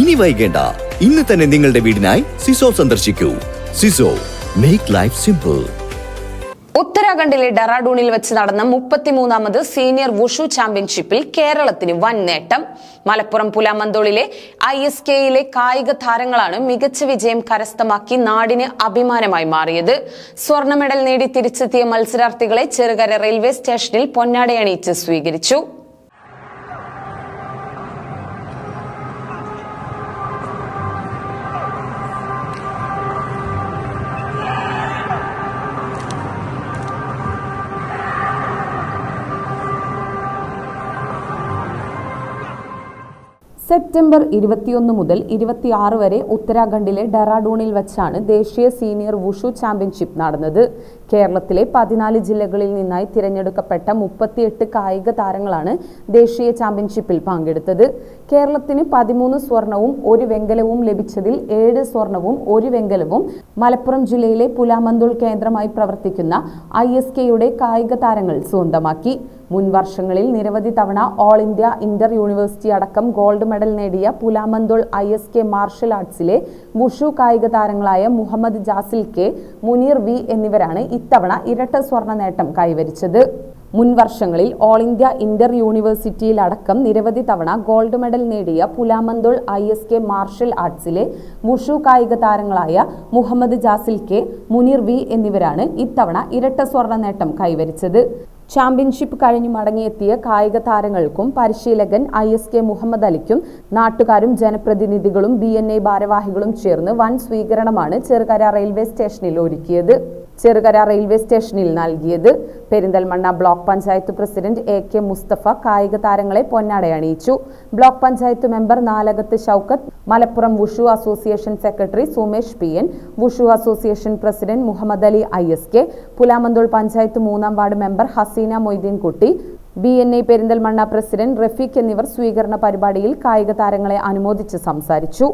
ഇനി വൈകേണ്ട. ഇന്ന് തന്നെ നിങ്ങളുടെ വീടിനായി സിസോ സന്ദർശിക്കൂ. സിസോ മേക്ക് ലൈഫ് സിമ്പിൾ ഉത്തരാഖണ്ഡിലെ ഡെറാഡൂണിൽ വെച്ച് നടന്ന മുപ്പത്തിമൂന്നാമത് സീനിയർ വുഷു ചാമ്പ്യൻഷിപ്പിൽ കേരളത്തിന് വൻ നേട്ടം. മലപ്പുറം പുലാമന്തോളിലെ ഐ എസ് കെയിലെ കായിക താരങ്ങളാണ് മികച്ച വിജയം കരസ്ഥമാക്കി നാടിന് അഭിമാനമായി മാറിയത്. സ്വർണ മെഡൽ നേടി തിരിച്ചെത്തിയ മത്സരാർത്ഥികളെ ചെറുകര റെയിൽവേ സ്റ്റേഷനിൽ പൊന്നാടയണിയിച്ച് സ്വീകരിച്ചു. സെപ്റ്റംബർ ഇരുപത്തിയൊന്ന് മുതൽ ഇരുപത്തിയാറ് വരെ ഉത്തരാഖണ്ഡിലെ ഡെറാഡൂണിൽ വച്ചാണ് ദേശീയ സീനിയർ വുഷു ചാമ്പ്യൻഷിപ്പ് നടന്നത്. കേരളത്തിലെ പതിനാല് ജില്ലകളിൽ നിന്നായി തിരഞ്ഞെടുക്കപ്പെട്ട മുപ്പത്തിയെട്ട് കായിക താരങ്ങളാണ് ദേശീയ ചാമ്പ്യൻഷിപ്പിൽ പങ്കെടുത്തത്. കേരളത്തിന് പതിമൂന്ന് സ്വർണവും ഒരു വെങ്കലവും ലഭിച്ചതിൽ ഏഴ് സ്വർണവും ഒരു വെങ്കലവും മലപ്പുറം ജില്ലയിലെ പുലാമന്തുൾ കേന്ദ്രമായി പ്രവർത്തിക്കുന്ന ഐ എസ് കെയുടെ കായിക താരങ്ങൾ സ്വന്തമാക്കി. മുൻ വർഷങ്ങളിൽ നിരവധി തവണ ഓൾ ഇന്ത്യ ഇന്റർ യൂണിവേഴ്സിറ്റി അടക്കം ഗോൾഡ് മെഡൽ നേടിയ Pulamanthole I S K martial ആർട്സിലെ wushu കായിക താരങ്ങളായ മുഹമ്മദ് ജാസിൽ കെ മുനീർ വി എന്നിവരാണ് ഇത്തവണ ഇരട്ട സ്വർണ നേട്ടം കൈവരിച്ചത്. മുൻ വർഷങ്ങളിൽ ഓൾ ഇന്ത്യ ഇന്റർ യൂണിവേഴ്സിറ്റിയിലടക്കം നിരവധി തവണ ഗോൾഡ് മെഡൽ നേടിയ Pulamanthole I S K martial ആർട്സിലെ wushu കായിക താരങ്ങളായ മുഹമ്മദ് ജാസിൽ കെ മുനീർ വി എന്നിവരാണ് ഇത്തവണ ഇരട്ട സ്വർണ നേട്ടം കൈവരിച്ചത്. ചാമ്പ്യൻഷിപ്പ് കഴിഞ്ഞു മടങ്ങിയെത്തിയ കായിക താരങ്ങൾക്കും പരിശീലകൻ ഐ എസ് കെ മുഹമ്മദ് അലിക്കും നാട്ടുകാരും ജനപ്രതിനിധികളും ബി എൻ എ ഭാരവാഹികളും ചേർന്ന് വൻ സ്വീകരണമാണ് ചെറുകര റെയിൽവേ സ്റ്റേഷനിൽ ഒരുക്കിയത്. ചെറുകര റെയിൽവേ സ്റ്റേഷനിൽ നൽകിയത്. Perinthalmanna block panchayat president A K Mustafa കായിക താരങ്ങളെ പൊന്നാടയണിയിച്ചു block panchayat member Nalakath Shoukath Malappuram wushu association secretary Sumesh P N wushu association president Muhammad Ali I S K Pulamanthole panchayat മൂന്നാം ward member Haseena Moideenkutty B N A Perinthalmanna president Rafeeq എന്നിവർ സ്വീകരണ പരിപാടിയിൽ കായിക താരങ്ങളെ അനുമോദിച്ച് സംസാരിച്ചു.